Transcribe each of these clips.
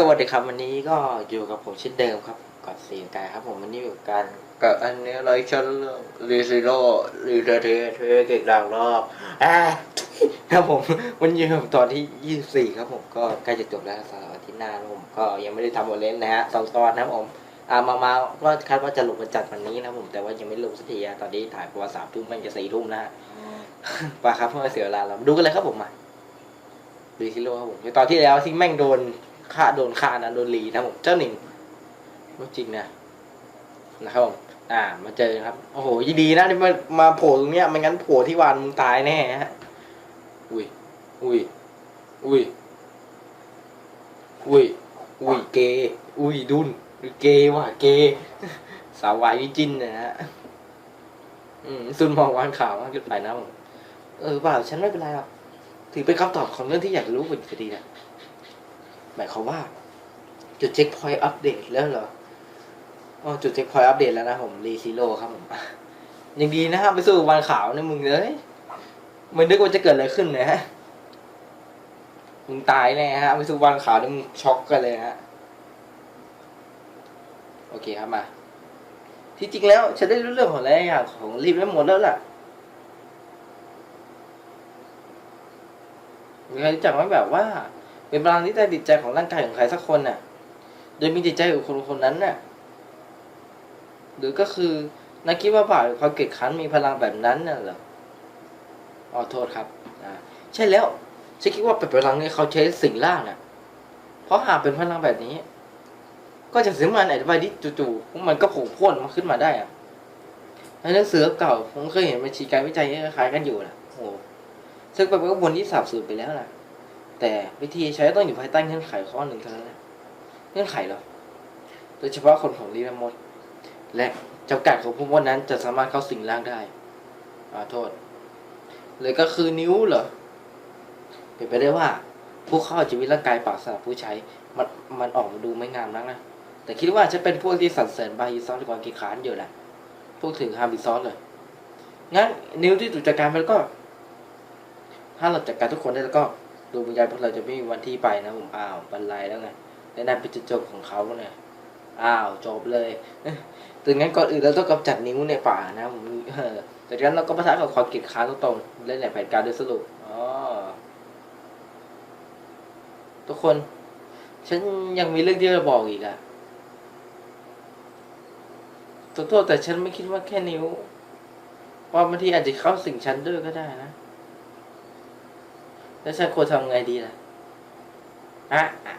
สวัสดีครับวันนี้ก็อยู่กับผมเช่นเดิมครับกอดสีกายครับ ผมวันนี้อยู่กันกับอันนี้ไรชั่นเรื่องรีซิโร่รีเทเทเทเก่งดังรอบอ่าครับผมวันนี้อยู่กับตอนที่24ครับผมก็ใกล้จะจบแล้วสำหรับอาทิตย์หน้าผมก็ยังไม่ได้ทำโอเลนนะฮะสองตอนนะครับผมอ่ามามาก็คาดว่าจะลงกันจัดวันนี้นะครับผมแต่ว่ายังไม่ลงสักทีตอนนี้ถ่ายประมาณสามทุ่มมันจะสี่ทุ่มนะฮะไปครับเพื่อไม่เสียเวลาเราดูกันเลยครับผมมารีซิโร่ครับผมตอนที่แล้วที่แม่งโดน ฆ่าโดนฆ่านะโดนรีนะผมเจ้าหนึ่งรู้จริงนะนะครับผมอ่า มาเจอครับ โอ้โหยินดีนะที่มามาโผล่ตรงเนี้ยไม่งั้นโผล่ที่วานมึงตายแน่ฮะอุ้ยอุ้ยอุ้ยอุ้ยอุ้ยเกย์อุ้ยดุนเกย์ว่ะเกย์สาววายวิจินนะฮะอืมซุนมองวานข่าวมากเกินไปนะผมเออเปล่าฉันไม่เป็นไรหรอกถือเป็นคำตอบของเรื่องที่อยากรู้เป็นคดีนะ หมายความว่า จุดเช็คพอยต์อัปเดตแล้วเหรออ๋อจุดเช็คพอยต์อัปเดตแล้วนะผมรีซิโร่ครับผมยังดีนะครับไปสู่วันขาวนะมึงเลยมันนึกว่าจะเกิดอะไรขึ้นนะฮะมึงตายแน่ฮะไปสู่วันขาวนี่มึงช็อกกันเลยฮะโอเคครับมา ที่จริงแล้วฉันได้รู้เรื่องของหลายอย่างของรีบไว้หมดแล้วล่ะมีใครรู้จักไหมแบบว่า เป็นพลังที่ใต้จิตใจของร่างกายของใครสักคนน่ะ โดยมีจิตใจของคนคนนั้นน่ะ หรือก็คือนักคิดว่าบ่าหรือความเกลียดขันมีพลังแบบนั้นน่ะเหรออ๋อโทษครับอ่าใช่แล้วฉันคิดว่าเป็นพลังที่เขาใช้สิ่งล่างน่ะ เพราะหากเป็นพลังแบบนี้ ก็จะเสียมันอธิบายที่จู่ๆมันก็โผล่พ้นมาขึ้นมาได้อะในหนังสือเก่าผมเคยเห็นบัญชีการวิจัยคล้ายๆกันอยู่นะโอ้โหซึ่งเป็นกระบวนที่สาบสูญไปแล้วนะ แต่วิธีใช้ต้องอยู่ภายใต้เงื่อนไขข้อหนึ่งเท่านั้นแหละเงื่อนไขเหรอโดยเฉพาะคนของลีแมมด และจำกัดของพวกมดนั้นจะสามารถเข้าสิงร่างได้อาโทษ เลยก็คือนิ้วเหรอ เป็นไปได้ว่า พวกเขาอาจจะมีร่างกายปากสำหรับผู้ใช้ มันมันออกมาดูไม่งามนักนะ แต่คิดว่าจะเป็นพวกที่สรรเสริญบาฮิซอสความกีขานอยู่แหละ พวกถึงฮาบิซอสเลย งั้นนิ้วที่ถูกจัดการไปแล้วก็ ถ้าเราจัดการทุกคนได้แล้วก็ ดวงวิญญาณพวกเราจะไม่มีวันที่ไปนะผมอ้าวบรรลัยแล้วไงและนั่นเป็นจุดจบของเขาเนี่ยอ้าวจบเลยถึงงั้นก่อนอื่นเราต้องกำจัดนิ้วในป่านะผมเออจากนั้นเราก็ประทะกับความเกลียดค้านตรงๆเล่นแหล่แผนการโดยสรุปอ๋อทุกคน ฉันยังมีเรื่องที่จะบอกอีกอะขอโทษแต่ฉันไม่คิดว่าแค่นิ้ว ว่าบางทีอาจจะเข้าสิ่งฉันด้วยก็ได้นะ แล้วฉันควรทำไงดีล่ะอะอะ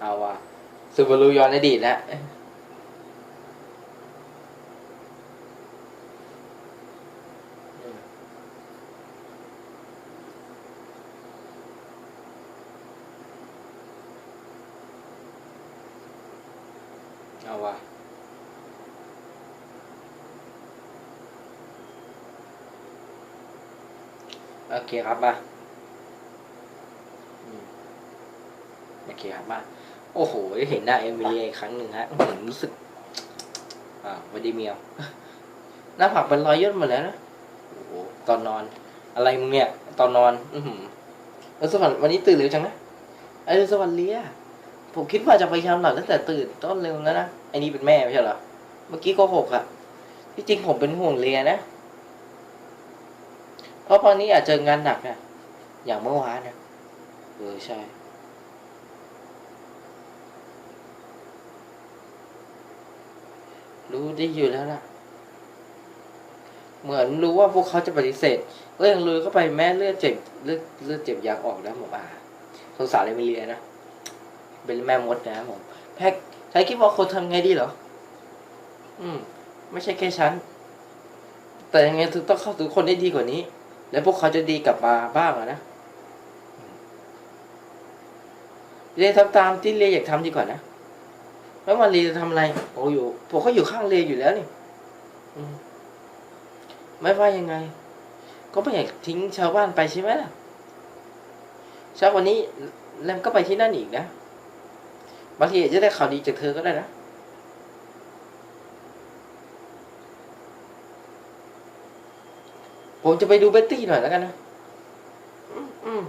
เอาว่ะซูบารุย้อนอดีตแล้วเอาว่ะ โอ เคครับมาโอเคครับมาโอ้โหเห็นหน้าเอมิลีอีกครั้งหนึ่งฮะอื้อหือรู้สึก อ่าวันดีเมียวหน้าผักเป็นรอยย่นหมดแล้วนะโอ้โหตอนนอน อะไรมึงเนี่ย ตอนนอน อือหือเออสวรรค์วันนี้ตื่นเร็วจังนะเออสวรรค์เลียผมคิดว่าจะไปทำหลับตั้งแต่ตื่นต้นเร็วแล้วนะไอ้นี่เป็นแม่ไม่ใช่เหรอเมื่อกี้โก็หกอะที่จริงผมเป็นห่วงเลียนะ เพราะตอนนี้อาจเจองานหนักนะอย่างเมื่อวานนะเออใช่ รู้ได้อยู่แล้วล่ะเหมือนรู้ว่าพวกเขาจะปฏิเสธก็ยังลุยเข้าไปแม้เลือดเจ็บเลือดเลือดเจ็บอยางออกแล้วผมอ่าสงสารเลยไม่เรียนนะเป็นแม่มดนะผมแพ็กใช้คิดว่าคนทำไงดีเหรอ อืม ไม่ใช่แค่ฉัน แต่ยังไงถึงต้องเข้าถึงคนได้ดีกว่านี้ แล้วพวกเขาจะดีกลับมาบ้างอะนะเรียนทำตามที่เรียอยากทำดีกว่านะแล้ววันเรียจะทำอะไรโอ้อยู่ผมก็อยู่ข้างเรียอยู่แล้วนี่ไม่ว่ายังไง ก็ไม่อยากทิ้งชาวบ้านไปใช่ไหมล่ะเช้าวันนี้แรมก็ไปที่นั่นอีกนะบางทีอาจจะได้ข่าวดีจากเธอก็ได้นะ ผมจะไปดูเบ็ตตี้หน่อยแล้วกันนะอืม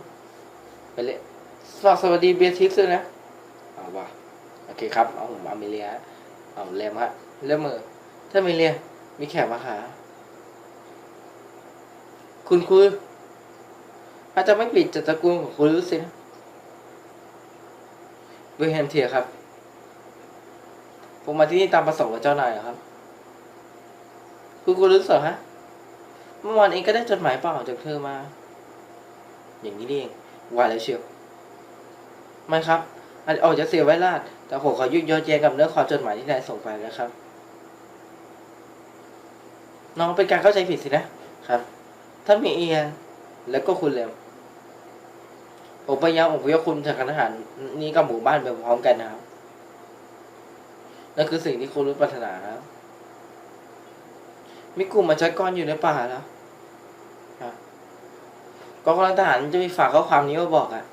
ไปเลยฝากสวัสดีเบียร์ทิสด้วยนะเอาว่ะโอเคครับเอาผมอามิเลียเอาเลมฮะเริ่มมือถ้ามิเลีย มีแขกมาหา คุณคืออาจจะไม่ปิดจากตระกูลของคุณรู้สินะเวเฮนเทียครับ ผมมาที่นี่ตามประสงค์กับเจ้านายเหรอครับ คุณคุณรู้สึกฮะ เมื่อวานเองก็ได้จดหมายเปล่าจากเธอมา อย่างนี้เองว่าแล้วเชียวไม่ครับอาจจะออกจะเสียไว้ลาดแต่ผมขอยุ่งยอแยงกับเนื้อความจดหมายที่นายส่งไปนะครับ น้องเป็นการเข้าใจผิดสินะครับท่านมีเอียนแล้วก็คุณเลวผมพยายามอพยพคุณจากคณะทหารนี้กับหมู่บ้านไปพร้อมกันนะครับนั่นคือสิ่งที่คุณรู้ปรารถนาครับ มีกลุ่มมาจัดก้อนอยู่ในป่าแล้วกองกำลังทหารจะมีฝากข้อความนี้มาบอกอะ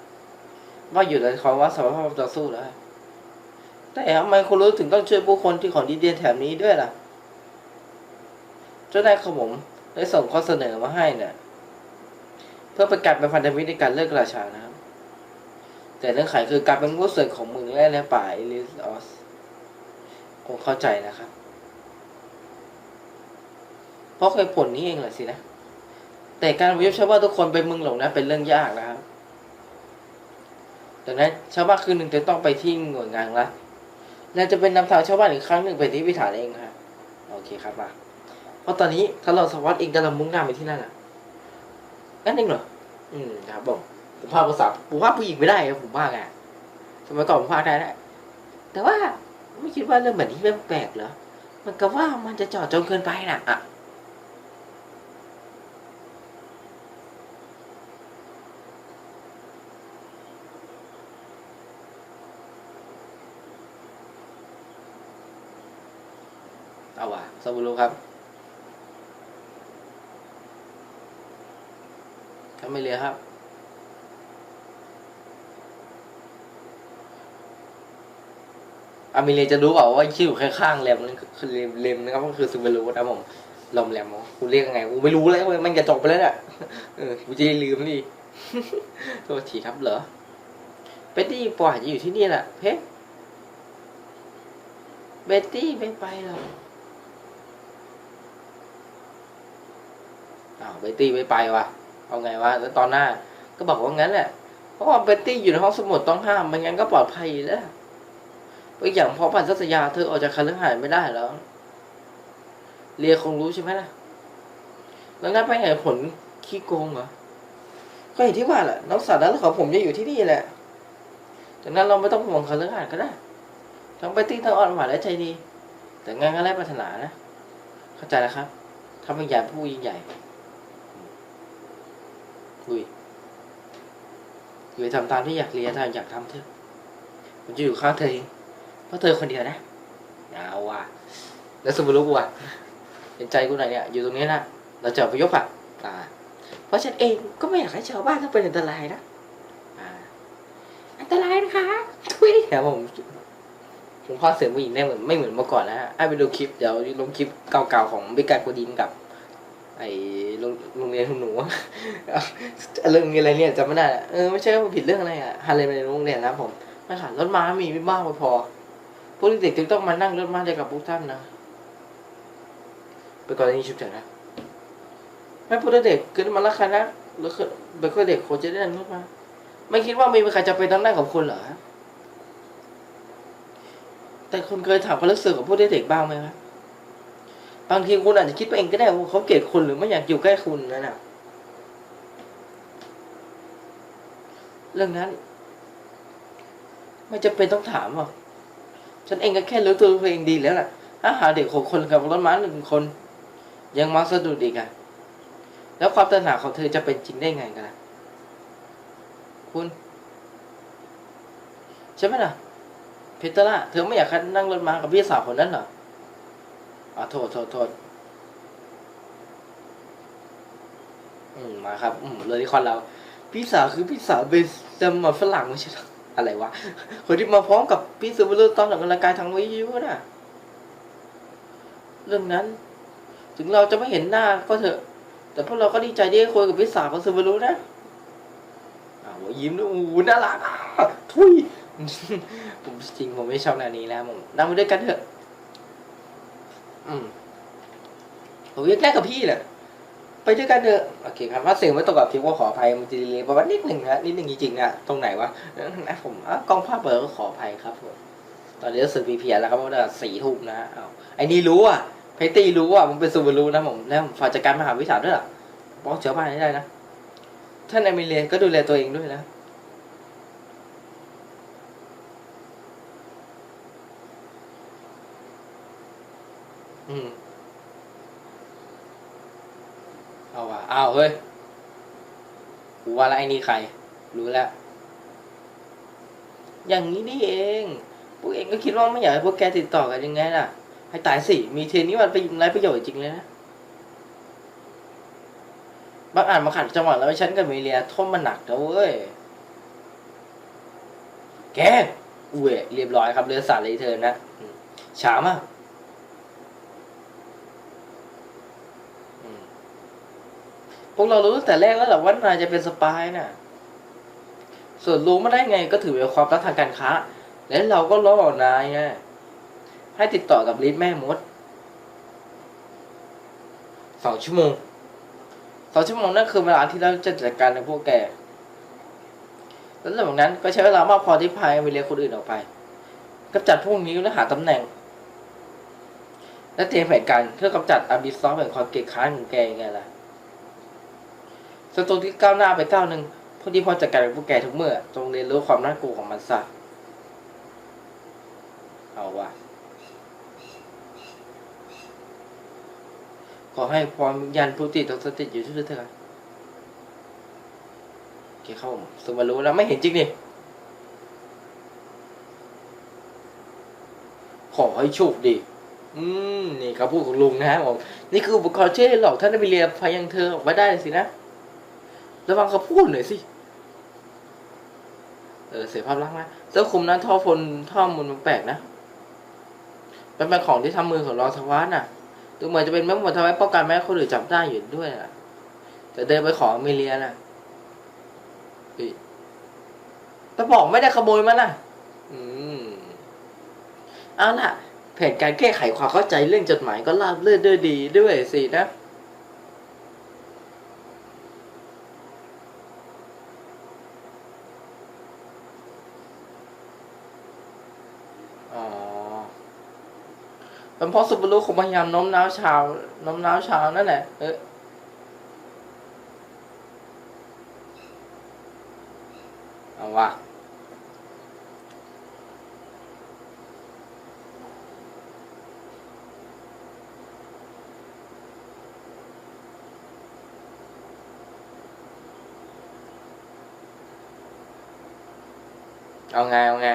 ว่าอยู่ในความว่าสารภาพต่อสู้แล้วแต่ทำไมคุณรู้ถึงต้องช่วยผู้คนที่ของดีเดียนแถบนี้ด้วยล่ะ เจ้านายของผมได้ส่งข้อเสนอมาให้เนี่ยเพื่อประกาศเป็นพันธมิตรในการเลิกราชานะครับ แต่เรื่องไขคือการเป็นผู้ส่วนของเมืองแร่และป่าเอลิสออสคงเข้าใจนะครับ เพราะเคยผลนี้เองเหรอสินะ แต่การวิวชาวบ้านทุกคนไปเมืองหลงนั้นเป็นเรื่องยากนะครับ ดังนั้นชาวบ้านคืนหนึ่งจะต้องไปที่หน่วยงานรัฐและจะเป็นนำทางชาวบ้านอีกครั้งหนึ่งไปที่วิถานเองครับโอเคครับมาเพราะตอนนี้ถ้าเราสวัสดเองกำลังมุ่งหน้าไปที่นั่นอะนั่นเองเหรออืมครับผมผมพาภาษาผมว่าผู้หญิงไม่ได้ครับผมว่าไงสมัยก่อนผมพาได้แหละแต่ว่าไม่คิดว่าเรื่องแบบนี้แปลกๆเหรอมันก็ว่ามันจะจอดจงเกินไปน่ะอะ เอาว่ะซาบูรุครับทำไม่เรียครับ อามิเลียจะรู้เปล่าว่าชื่ออยู่ข้างๆแรมนั่นคือเลมนะครับก็คือซูเบรุนะครับผมลมแรมกูเรียกยังไงกูไม่รู้แล้วเว้ยมันจะจบไปแล้วเนี่ยเออกูจะลืมนี่โทษทีครับเหรอเบตตี้ปล่อยจะอยู่ที่นี่แหละเพชรเบตตี้ไม่ไปหรอก อ้าว เบตตี้ไม่ไปวะเอาไงวะแล้วตอนหน้า ก็บอกว่างั้นแหละเพราะว่าเบตตี้อยู่ในห้องสมุดต้องห้ามไม่งั้นก็ปลอดภัยแล้วอีกอย่างพอผ่านสัตยาเธอออกจากคันเรื่องหายไม่ได้แล้ว เรียคงรู้ใช่ไหมล่ะ แล้วงั้นไปไหนผลขี้โกงเหรอ ก็อย่างที่ว่าแหละน้องสาวนั้นของผมจะอยู่ที่นี่แหละจากนั้นเราไม่ต้องห่วงคันเรื่องหายก็ได้ ทั้งเบตตี้ทั้งอ่อนหวานและใจดี แต่งานก็ไร้ปรารถนานะ เข้าใจแล้วครับทำเป็นใหญ่ผู้ยิ่งใหญ่ อุ้ยอย่ไปทำตามที่อยากเรียนถ้าอยากทำเถอะผมจะอยู่ข้างเธอเองเพราะเธอคนเดียวนะเอาว่ะแล้วสมมติว่าเห็นใจกูหน่อยเนี่ยอยู่ตรงนี้นะเราจะไปยกผักอ่า เพราะฉันเองก็ไม่อยากให้ชาวบ้านต้องเป็นอันตรายนะอ่าอันตรายนะคะทุยเดี๋ยวผมผมพอเสียงผู้หญิงได้เหมือนไม่เหมือนเมื่อก่อนนะฮะให้ไปดูคลิปเดี๋ยวลงคลิปเก่าๆของบิกาโกดินกับ ไอ้โรงเรียนของหนูเรื่องอะไรเนี่ยจำไม่ได้เออไม่ใช่ว่าผมผิดเรื่องอะไรอะฮาเลมในโรงเรียนนะผมไม่ค่ะรถม้ามีไม่มากพอพวกเด็กๆจึงต้องมานั่งรถม้าเดียวกับพวกท่านนะไปก่อนนี้ชุบเฉินนะไม่พูดเด็กขึ้นมาละคันนะหรือคือไปก็เด็กคนจะได้นั่งรถม้าไม่คิดว่ามีใครจะไปต้องนั่งกับคุณเหรอแต่คุณเคยถามความรู้สึกของพวกเด็กๆบ้างไหมครับ บางทีคุณอาจจะคิดไปเองก็ได้ว่าเขาเกลียดคุณหรือไม่อยากอยู่ใกล้คุณนั่นน่ะเรื่องนั้น ไม่จะเป็นต้องถามหรอกฉันเองก็แค่รู้ตัวเองดีแล้วแหละถ้าหาเด็กหกคนกับรถม้าหนึ่งคน ยังมาสะดุดอีกอะแล้วความตระหนักของเธอจะเป็นจริงได้ไงกันล่ะคุณใช่ไหมล่ะ เพตราเธอไม่อยากนั่งรถม้ากับพี่สาวคนนั้นเหรอ อ่าโทษโทษโทษอืมมาครับ อืมเลยที่คอนเรา พี่สาวคือพี่สาวเบสจำมาฝรั่งไม่ใช่หรออะไรวะ คนที่มาพร้อมกับพี่ซูเปอร์ตอนออกกำลังกายทางวิทยุน่ะ เรื่องนั้น ถึงเราจะไม่เห็นหน้าก็เถอะ แต่พวกเราก็ดีใจที่ได้คุยกับพี่สาวของซูเปอร์นะยิ้มด้วยโอ้โหน่ารักอะทุยผมจริงผมไม่ชอบแนวนี้แล้วผมนั่งไปด้วยกันเถอะ อืมผมยังแกกับพี่แหละไปด้วยกันเถอะโอเคครับถ้าเสียงไม่ตรงกับที่ว่าขออภัยมันจะดีเลยประมาณนิดหนึ่งนะนิดหนึ่งจริงๆนะตรงไหนวะนะผมกล้องภาพเปิดก็ขออภัยครับผมตอนนี้รู้สึกพีเพียแล้วครับเพราะว่าสี่ทุ่มนะเอาไอ้นี่รู้อะเพตตี้รู้อะมันเป็นซูบารุนะผมแล้วผมฝากจัดการมหาวิสาด้วยล่ะบอกเชื้อบ้านให้ได้นะท่านเอมิเลียก็ดูแลตัวเองด้วยนะ เอาว่ะอ้าวเฮ้ยกูว่าแล้วไอ้นี่ใคร รู้แล้ว อย่างนี้นี่เอง พวกเองก็คิดว่าไม่อยากให้พวกแกติดต่อกันยังไงล่ะ ให้ตายสิ มีเทนนี้มันไปยิงไรประโยชน์จริงเลยนะบางอ่านมาขัดจังหวะแล้วฉันกับเมเลียท่มมันหนักนะเว้ย แกอุ้ยเรียบร้อยครับเรือสารเลยเธอนะช้ามาก อืม พวกเรารู้ตั้งแต่แรกแล้วแหละว่านายจะเป็นสปายน่ะ ส่วนรู้ไมาได้ไงก็ถือเป็นความลับทางการค้า และเราก็ล่อนายไงให้ติดต่อกับลิศแม่มดสองชั่วโมงสองชั่วโมงนั่นคือเวลาที่เราจะจัดการในพวกแกแล้วหลังจากนั้นก็ใช้เวลามากพอที่พายไปเรียกคนอื่นออกไปกำจัดพวกนี้และหาตำแหน่ง และเตรียมแผนการเพื่อกำจัดอาบิซอฟแห่งความเกลียดค้านของแกยังไงล่ะ ศัตรูที่ก้าวหน้าไปก้าวหนึ่งพวกที่พอจัดการกับพวกแกทุกเมื่อ จงเรียนรู้ความน่ากลัวของมันซะ เอาวะขอให้ความวิญญาณผู้ติดต้องสถิอยู่ที่เธอโอเคเข้ามสมารู้แล้วไม่เห็นจริงนี่ขอให้โชคดี อืม นี่คำพูดของลุงนะผมนี่คืออุปกรณ์ช่วยหลอกท่านได้ไปเรียนพายังเธอออกมาได้สินะ ระวังเขาพูดหน่อยสิ เออเสียภาพลักษณ์นะเสื้อคลุมนั้นท่อฟนท่อมูลมันแปลกนะเป็นเป็นของที่ทำมือของรองทวัฒน์น่ะดูเหมือนจะเป็นแม่หมดทวัฒน์ป้องกันแม่คนอื่นจับได้อยู่ด้วยน่ะแต่เดินไปขอเมเลียน่ะเฮ้ยแต่บอกไม่ได้ขโมยมันน่ะ อืมเอาล่ะแผนการแก้ไขความเข้าใจเรื่องจดหมายก็ราบเรื่นด้วยดีด้วยสินะ เป็นเพราะสุบรุคงพยายามโน้มน้าวชาวโน้มน้าวชาวนั่นแหละเออเอาว่ะเอาไงเอาไง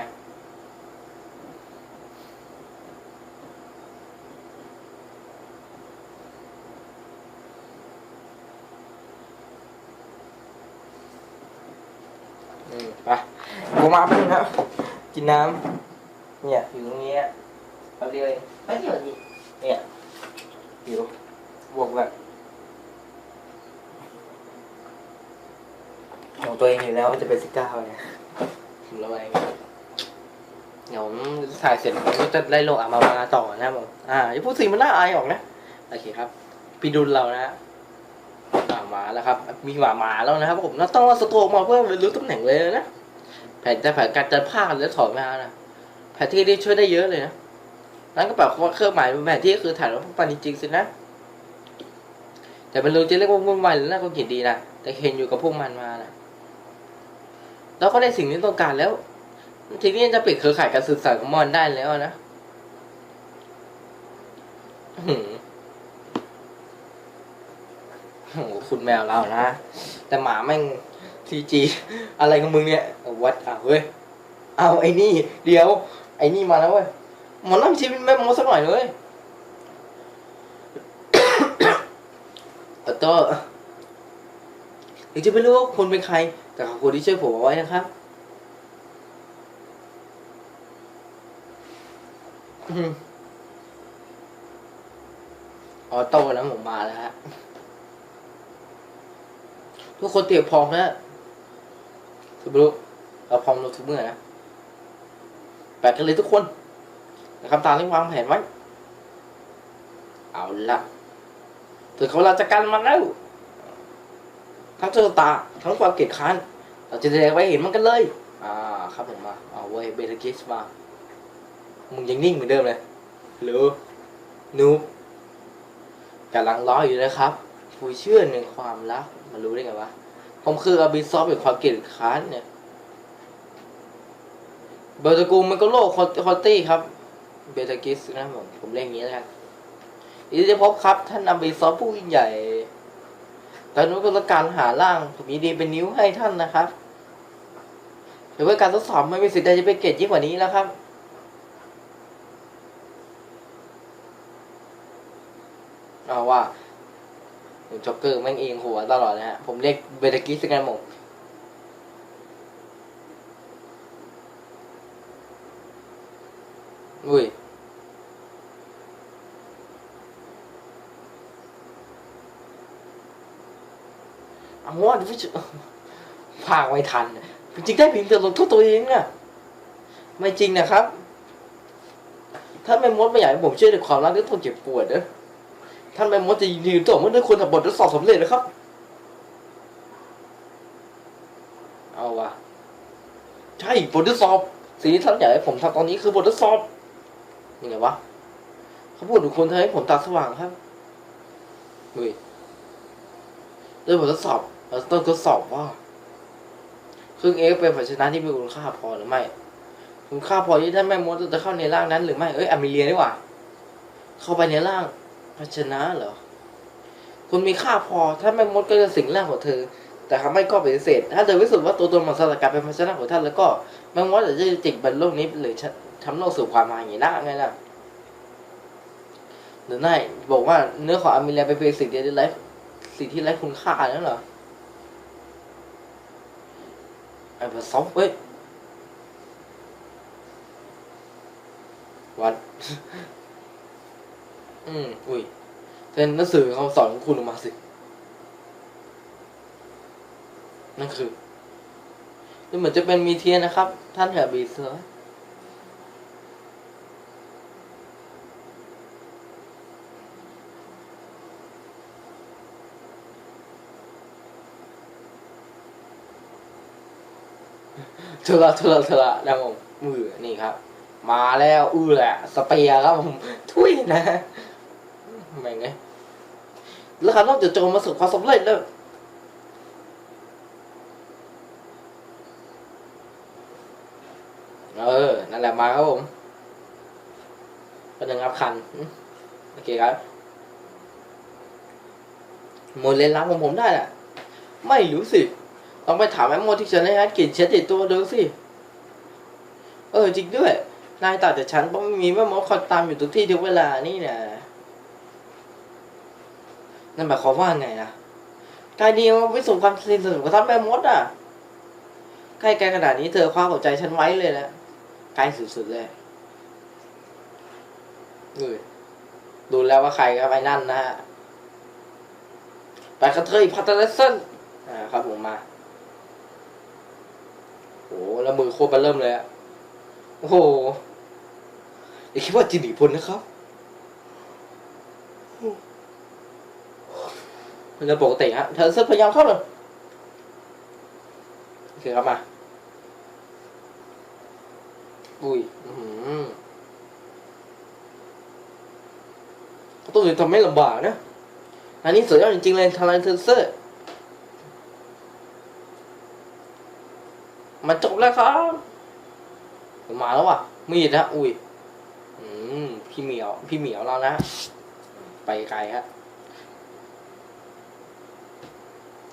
อืมไปกูมาเป็นงครับ กินน้ำเนี่ยอยู่ตรงนี้อะแป๊บเดียวเองแป๊บเดียวดิเนี่ยหิวบวกแบบของตัวเองอยู่แล้วมันจะเป็นสิบเก้าไงผมระแวงเดี๋ยวผมถ่ายเสร็จผมก็จะไล่ลงอะมามาต่อนะครับผมอ่าอย่าพูดสิ่งมันน่าอายออกนะโอเคครับ พี่ดุลเรานะฮะอ่ามาแล้วครับ มีหมาหมาแล้วนะครับผมเราต้องเอาสโตรกมาเพื่อเรียนรู้ตำแหน่งเลยนะ แผนจะแผนการจะพากแล้วถอยมานะแผนที่นี่ช่วยได้เยอะเลยนะนั่นก็แปลว่าเครื่องหมายแผนที่คือฐานว่าพวกมันจริงๆสินะแต่มันรู้จะเรียกว่าวุ่นวายหรือน่าก็เขียนดีนะแต่เห็นอยู่กับพวกมันมานะเราก็ได้สิ่งที่ต้องการแล้วทีนี้จะปิดเครือข่ายการสื่อสารของมอนได้แล้วนะหือโอ้โหคุณแมวเรานะ แต่หมาแม่ง ทีจีอะไรของมึงเนี่ยวัดอ้าเฮ้ยเอาไอ้นี่เดี๋ยว ไอ้นี่มาแล้วเว้ยมอน้ำชีวิตแม่มดสักหน่อยเลยเออตัวถึงจะไม่รู้ว่าคุณเป็นใคร แต่ขอบคุณที่ช่วยผมเอาไว้นะครับออโต้นะผมมาแล้วฮะทุกคนเตรียมพร้อมนะ ทุกรู้เราพร้อมลงทุกเมื่อนะแปดกันเลยทุกคนนะครับตามที่วางแผนไว้ เอาละถึงเขาเราจะกันมันแล้ว ทั้งเจอตา ทั้งความเกลียดค้าน เราจะแสดงไว้เห็นมันกันเลย อ่า ครับผมมา เอาเว้เบลกิสมา มึงยังนิ่งเหมือนเดิมเลยหรือนูบกำลังร้ออยู่นะครับผู้เชื่อในความรัก มันรู้ได้ไงวะ ผมคืออบิซอฟเป็นความเกลียดค้านเนี่ยเบลตะกูมันก็โลกคอตตี้ครับ เบลตะกิสนะผมผมเรียกอย่างนี้แล้วกันอิทธิภพครับ ท่านอบิซอฟผู้ใหญ่ตอนนู้นก็ต้องการหาร่าง ผมยินดีเป็นนิ้วให้ท่านนะครับถือว่าการทดสอบไม่มีสิทธิ์ใดจะไปเกตยิ่งกว่านี้แล้วครับเอาว่า จ็อกเกอร์แม่งเองหัวตลอดนะฮะ ผมเรียกเบตากิสกันหมดอุ้ยเอาว่าดิฟิชพากไม่ทัน จริงได้เพียงแต่ลงโทษตัวเองอะไม่จริงนะครับ ถ้าแม่มดไม่อยากให้ผมเชื่อในความรักที่ต้องเจ็บปวดนะ ท่านแม่มดจะยืนตัวเมื่อได้คนทำบททดสอบสำเร็จนะครับ เอาวะใช่บททดสอบ สิ่งที่ท่านอยากให้ผมทำตอนนี้คือบททดสอบยังไงวะเขาพูดถึงคนทำให้ผมตาสว่างครับเฮ้ยด้วยบททดสอบเราต้องทดสอบว่าครื่งเอเป็นภาชนะที่มีคุณค่าพอหรือไม่ คุณค่าพอที่ท่านแม่มดจะเข้าในร่างนั้นหรือไม่ เอ้ยอเมเลียนี่หว่า เข้าไปในร่าง ภาชนะเหรอ คุณมีค่าพอ ถ้าแม่มดก็จะสิงร่างของเธอ แต่ทำไม่ก็ปฏิเสธ ถ้าเธอพิสูจน์ว่าตัวตนมันสลัดกายเป็นภาชนะของท่านแล้วก็แม่มดอาจะจิกบันโลกนี้หรือทำโลกสู่ความมาอย่างนี้นะไงล่ะหรือไม่บอกว่าเนื้อของอเมเลียเป็นเพียงสิ่งเดียวที่ไร้สิ่งที่ไร้คุณค่านั่นเหรอไอ้ภาษาเว้ยวัด อืม อุ้ยเซ็นหนังสือคำสอนของคุณออกมาสิ นั่นคือดูเหมือนจะเป็นมีเทียนนะครับ ท่านแถบบีเซอร์เธอละเธอละเธอละแล้วผมมือนี่ครับ มาแล้ว อื้อแหละ สเปียร์ครับผม ทุยนะ ไงแล้วครับนอกจากโจมมาสู่ความสำเร็จแล้วเออ นั่นแหละมาครับผมก็จะงับคัน โอเคครับโมเลนรับของผมได้แหละ ไม่รู้สิ ต้องไปถามแม่โมที่ฉันให้ฮัทกินเช็ดติดตัวดูสิ เออ จริงด้วย นายตางจากฉันเพราะไม่มีแม่มดคอยตามอยู่ทุกที่ทุกเวลานี่นะ นั่นหมายความว่าไงนะกายเดียวไม่สมความสนิทสนมกับท่านแม่มดอะใกล้ไกขนาดนี้เธอคว้าหัวใจฉันไว้เลยนะใกล้สุดๆเลยเออดูแล้วว่าใครครับไอ้นั่นนะฮะไปกระเทยพัตเตอร์เซนอ่าครับผมมาโอ้แล้วมือโคตรเบเริ่มเลยอะโอ้โหอย่าคิดว่าจินหนีพ้นนะครับ มันจะปกติฮะเธอเซตพยายามเข้าเลยโอเคครับมา อุ้ยอื้อหือตัวอื่นทำไม่ลำบากนะ อันนี้สุดยอดจริงๆเลยทารันเทนเซอร์ มันจบแล้วครับ มาแล้วว่ะ มีดนะอุ้ย อืม พี่เหมียว พี่เหมียวเรานะ ไปไกลฮะ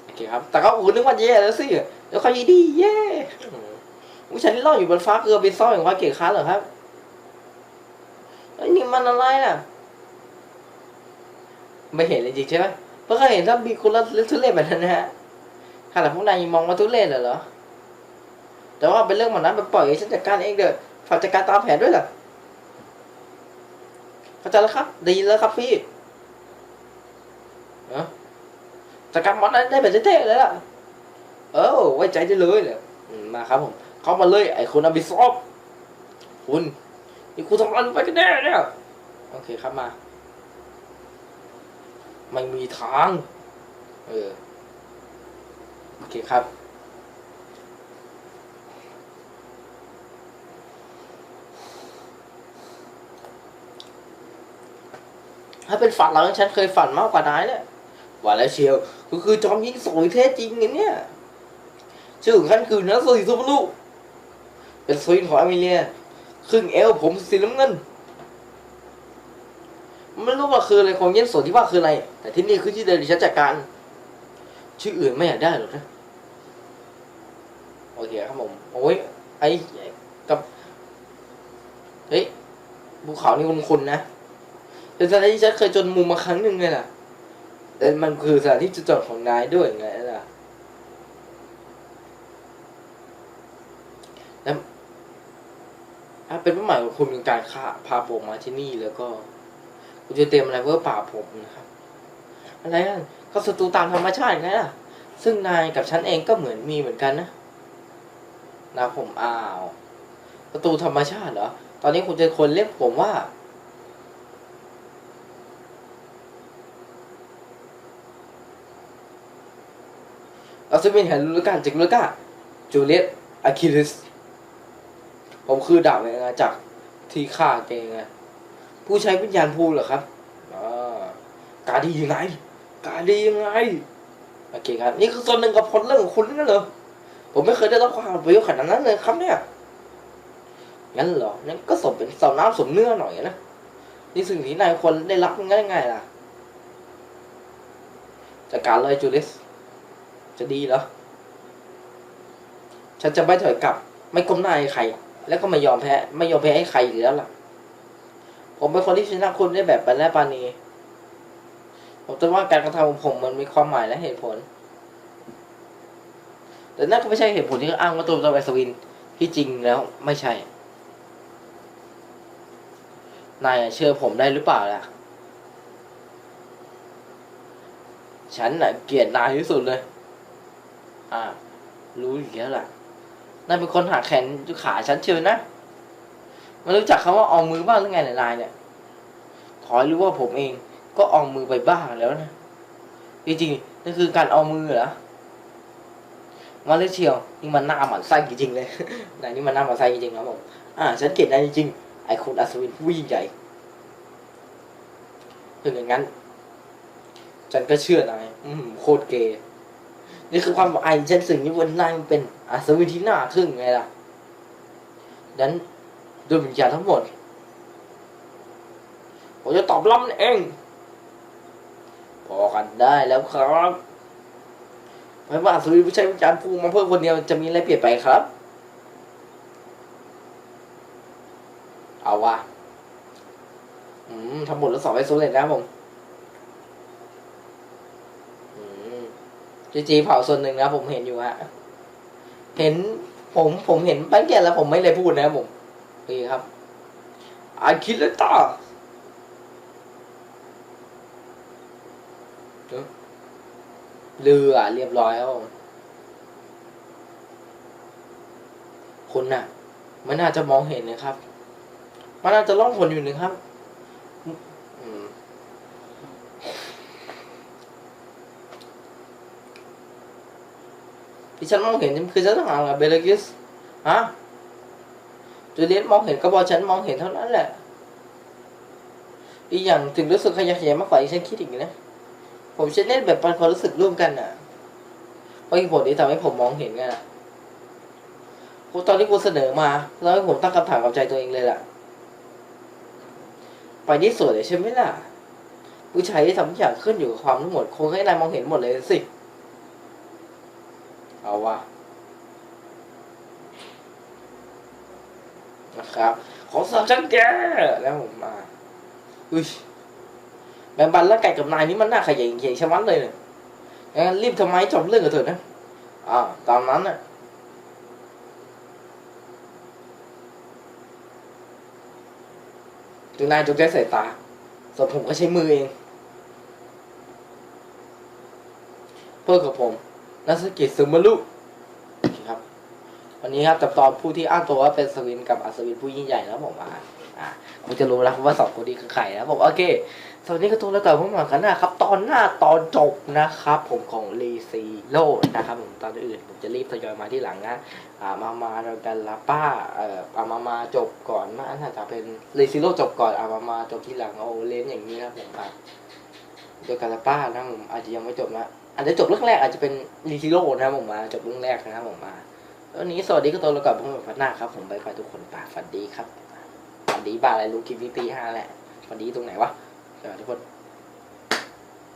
โอ เคครับ แต่ก็โอ้นึกว่าแย่แล้วสิเดี๋ยวเขายีดีแย่อุ้ฉันนี่ล่ออยู่บนฟ้าเกลือไปซ่อนอย่างว่าเก่งค้าเหรอครับไอ้ยนี่มันอะไรน่ะ ไม่เห็นเลยจริงใช่ไหมเพราะเคยเห็นถ้ามีคนละทุเรศแบบนั้นนะฮะขนาดพวกนายยังมองว่าทุเรศเหรอ แต่ว่าเป็นเรื่องหมดนั้นไปปล่อยให้ฉันจัดการเองเด้อฝากจัดการตามแผนด้วยล่ะเข้าใจแล้วครับ ดีแล้วครับพี่เออ จัดการมอสนั้นได้แบบเท่ๆเลยล่ะ เออ ไว้ใจได้เลยเลยอืมาครับผม เข้ามาเลยไอ้คุณอบิซอบคุณนี่คุณทำอะไรไปกันแน่เนี่ย โอเคครับมา ไม่มีทาง เออ โอเคครับถ้าเป็นฝันเราฉันเคยฝันมากกว่านายเนี่ย ว่าแล้วเชียวก็คือจอมยิงสวยแท้จริงไงเนี่ยชื่อของฉันคือนักสีสุภลูเป็นสวินของอเมเลียครึ่งเอวผมสีน้ำเงินไม่รู้ว่าคืออะไรของเย็นสนที่ว่าคืออะไร แต่ที่นี่คือที่เดินดิฉันจัดการ ชื่ออื่นไม่อยากได้หรอกนะโอเคครับผมโอ้ยไอ้กับเฮ้ยภูเขานี่คุณคุณนะเป็นสถานที่ฉันเคยจนมุมมาครั้งหนึ่งเลยล่ะ แต่มันคือสถานที่จุดจบของนายด้วยไงล่ะแล้วถ้าเป็นเป้าหมายของคุณเป็นการฆ่าพาผมมาที่นี่แล้วก็ คุณจะเตรียมอะไรเพื่อปราผมนะครับ อะไรนั่นก็ศัตรูตามธรรมชาติไงล่ะ ซึ่งนายกับฉันเองก็เหมือนมีเหมือนกันนะนะผมอ้าวศัตรูธรรมชาติเหรอ ตอนนี้คุณจะคนเรียกผมว่า อัศวินแห่งลูกาจากลูกาจูเลียตอะคิลิส ผมคือดาบในอาณาจักรที่ฆ่าเกงไงผู้ใช้วิญญาณภูเหรอครับการดียังไง การดียังไง โอเคครับ นี่คือส่วนหนึ่งกับผลเรื่องของคุณนั่นเหรอ ผมไม่เคยได้รับความประโยชน์ขนาดนั้นเลยครับเนี่ย งั้นเหรอ งั้นก็สมเป็นสาวน้ำสมเนื้อหน่อยนะ นี่สิ่งที่นายควรได้รับง่ายง่ายๆล่ะจากการเลยจูลิส จะดีเหรอ ฉันจะไม่ถอยกลับ ไม่ก้มหน้าให้ใคร แล้วก็ไม่ยอมแพ้ ไม่ยอมแพ้ให้ใครอีกแล้วล่ะ ผมเป็นคนที่ชนะคุณได้แบบปานแรปานีผมจะว่าการกระทำของผมมันมีความหมายและเหตุผล แต่นั่นก็ไม่ใช่เหตุผลที่อ้างว่าตัวตัวไอสวินที่จริงแล้วไม่ใช่ นายเชื่อผมได้หรือเปล่าล่ะ ฉันน่ะเกลียดนายที่สุดเลย อ่า รู้อยู่แล้วล่ะนายเป็นคนหักแขนขาฉันเชิญนะมันรู้จักคำว่าออมมือบ้างหรือไงเนี่ยนายเนี่ยขอให้รู้ว่าผมเองก็ออมมือไปบ้างแล้วนะจริงๆนั่นคือการออมมือเหรอมาเลยเชียวนี่มันหน้าหมันไส้จริงๆเลยนายนี่มันหน้าหมันไส้จริงๆครับผมอ่า ฉันเกลียดนายจริงๆไอ้คุณอัศวินผู้ยิ่งใหญ่ถึงอย่างนั้น ฉันก็เชื่อนายอืมโคตรเกย์ นี่คือความไอฉันสิ่งที่วันนายมันเป็นอัศวินที่น่าทึ่งไงล่ะดังนั้นด้วยวิญญาณทั้งหมดผมจะตอบรับเอง พอกันได้แล้วครับไม่ว่าอัศวิผู้ใช้วิญญาณภูมิมาเพิ่มคนเดียวจะมีอะไรเปลี่ยนไปครับ เอาวะอืมทำหมดแล้วสอบให้สำเร็จนะครับผม อืม จีจีเผาส่วนหนึ่งนะผมเห็นอยู่ฮะเห็นผมผมเห็นแป้งแก่แล้วผมไม่เลยพูดนะครับผมโอเคครับอาคิดแล้วต่อเรือเรียบร้อยแล้วคุณน่ะไม่น่าจะมองเห็นนะครับ มันน่าจะล่องหนอยู่นะครับ ที่ฉันมองเห็นคือฉันห่างกับเบลกิสฮะจูเลียตมองเห็นก็บอฉันมองเห็นเท่านั้นแหละ อีกอย่างถึงรู้สึกขยะแขยงมากกว่าที่ฉันคิดอีกนะ ผมจะเล่นแบบปันความรู้สึกร่วมกันน่ะเพราะเหตุผลที่ทำให้ผมมองเห็นไงล่ะกูตอนที่กูเสนอมาแล้วให้ผมตั้งคำถามกับใจตัวเองเลยล่ะ ไปที่สวยเลยใช่ไหมล่ะ ผู้ชายที่ทำทุกอย่างขึ้นอยู่กับความทั้งหมดคงให้นายมองเห็นหมดเลยสิาวะนะครับ ของสาวฉันแกแล้วผมมาอุ้ยแบมบันแล้วไก่กับนายนี่มันน่าขยงเขยงชะมัดเลยเนี่ยงั้นรีบทำไมจบเรื่องกับเถอะนะอ่าตามนั้นน่ะถึงนายจงใช้สายตาส่วนผมก็ใช้มือเอง เพื่อกับผม นักสกิจซึมารุครับวันนี้ครับจับตอนผู้ที่อ้างตัวว่าเป็นสวินกับอัศวินผู้ยิ่งใหญ่นะครับผมอ่าอ่าผมจะรู้แล้วว่าสองคนนี้คือใครนะครับผมโอเคสวัสดีกับตัวแล้วกับพวกเรากันนะครับ ตอนหน้าตอนจบนะครับ ผมของรีซีโร่นะครับผมตอนอื่น ผมจะรีบทยอยมาที่หลังนะอ่ามามาเรากันลาป้าเอ่ออามามาจบก่อนนะน่าจะเป็นรีซีโร่จบก่อนอามามาจบที่หลังโอเลนอย่างนี้นะผมครับโดยการลาป้านะผมอาจจะยังไม่จบนะ อาจจะจบเรื่องแรกอาจจะเป็นรีซิโร่นะครับผมมาจบเรื่องแรกนะครับผมมาวันนี้สวัสดีก็ตัวเรากับพวกเราพัฒนาครับ ผมไปไปทุกคนป่าฝันดีครับฝันดีบ้าอะไรรู้คลิปนี้ตีห้าแหละฝันดีตรงไหนวะสวัสดีทุกคน